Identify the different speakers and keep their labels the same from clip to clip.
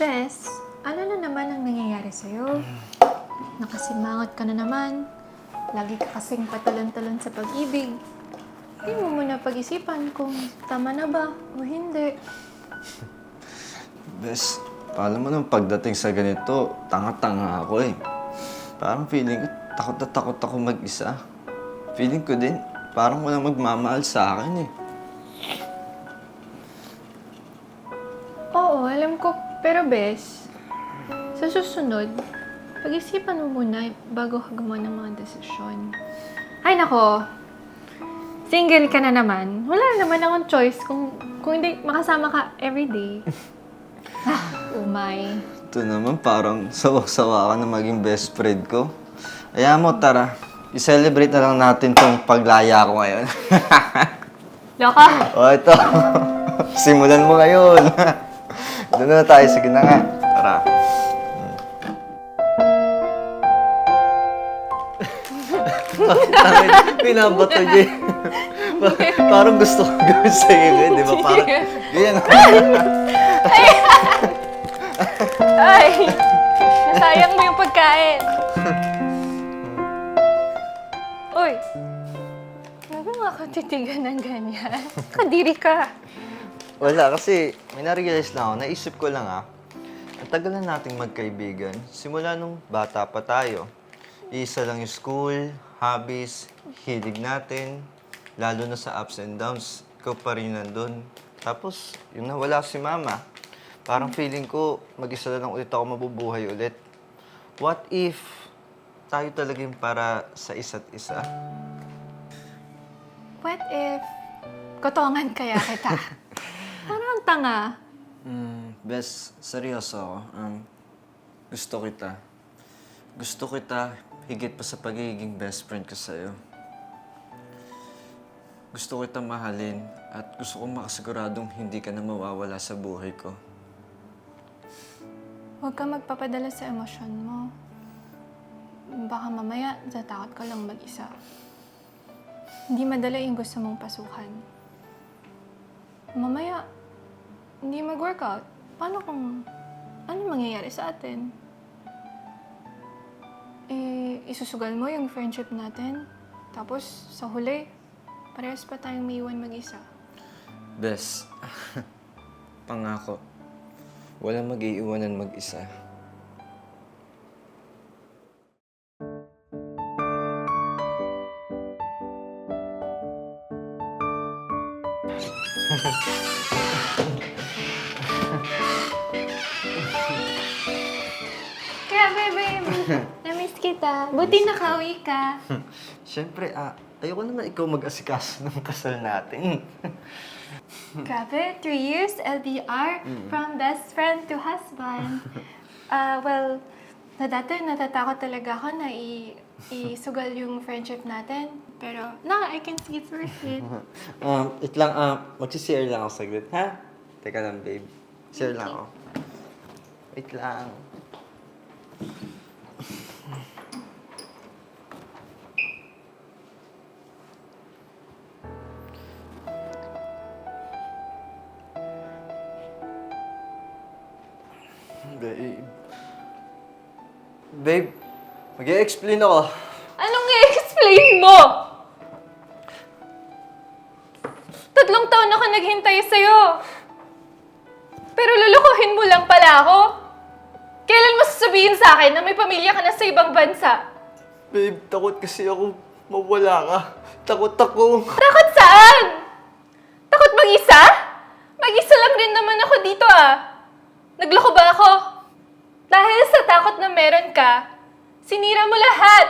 Speaker 1: Bes, ano na naman ang nangyayari sa'yo? Nakasimangot ka na naman. Lagi ka kasing patalon-talon sa pag-ibig. Hindi mo muna pag-isipan kung tama na ba o hindi.
Speaker 2: Bes, alam mo nung pagdating sa ganito, tanga-tanga ako eh. Parang feeling ko, takot na takot ako mag-isa. Feeling ko din, parang walang magmamahal sa akin eh.
Speaker 1: Oo, alam ko. Pero Bes, sa susunod, pag-isipan mo muna bago ka gumawa ng mga desisyon. Ay nako, single ka na naman. Wala na naman akong choice kung, kung hindi makasama ka everyday. ah, umay.
Speaker 2: Ito naman, parang sawa-sawa ka na maging best friend ko. Kaya mo, tara. I-celebrate na lang natin tong paglaya ko ngayon.
Speaker 1: Loka!
Speaker 2: o, ito. Simulan mo ngayon. Doon na tayo. Sige na nga. Tara. Pinabato niya. eh. Pa- parang gusto ko gawin sa'yo yun, di ba? Parang, ganyan.
Speaker 1: Ay! Nasayang mo yung pagkain. Uy! Huwag mo ako titigan ng ganyan. Kadiri ka.
Speaker 2: Wala, kasi may na-realize na ako. Naisip ko lang ah. Ang tagal na nating magkaibigan. Simula nung bata pa tayo. Isa lang yung school, hobbies, hilig natin. Lalo na sa ups and downs, ikaw pa rin nandun. Tapos, yung nawala si mama, parang feeling ko, mag-isa na lang ulit ako mabubuhay ulit. What if tayo talaga yung para sa isa't isa?
Speaker 1: What if kotongan kaya kita? Tanga.
Speaker 2: Mm, best, seryoso ako. Um, gusto kita. Gusto kita higit pa sa pagiging best friend ko sa'yo. Gusto kita mahalin at gusto kong makasiguradong hindi ka na mawawala sa buhay ko.
Speaker 1: Huwag ka magpapadala sa emosyon mo. Baka mamaya natatakot ka lang mag-isa. Hindi madala yung gusto mong pasukan. Mamaya, hindi mag-workout. Paano kung ano mangyayari sa atin? Eh, isusugal mo yung friendship natin. Tapos, sa huli, parehas pa tayong may iwan mag-isa.
Speaker 2: Bes, pangako, walang mag-iiwanan mag-isa.
Speaker 1: Namiss kita. Buti nakauwi ka.
Speaker 2: Siyempre, ah, ayoko naman ikaw mag-asikaso ng kasal natin.
Speaker 1: Grabe, three years LDR from best friend to husband. Ah, well, na dati natatakot talaga ako na i isugal yung friendship natin. Pero, na, I can see it's worth it.
Speaker 2: Um, it lang, ah, magsishare lang ako saglit, ha? Teka lang, babe. Share lang ako. Wait lang. Babe. Babe, mag-explain ako.
Speaker 1: Anong i-explain mo? Tatlong taon ako naghintay sa'yo. Pero lulukuhin mo lang pala ako. Kailan mo sasabihin sa akin na may pamilya ka na sa ibang bansa?
Speaker 2: Babe, takot kasi ako mawala ka. Takot ako.
Speaker 1: Takot saan? Takot mag-isa? Mag-isa lang rin naman ako dito ah. Nagloko ba ako? Dahil sa takot na meron ka, sinira mo lahat.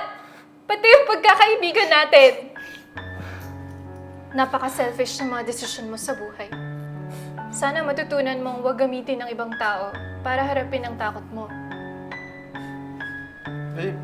Speaker 1: Pati yung pagkakaibigan natin. Napaka-selfish ng mga desisyon mo sa buhay. Sana matutunan mong huwag gamitin ng ibang tao para harapin ang takot mo.
Speaker 2: Babe,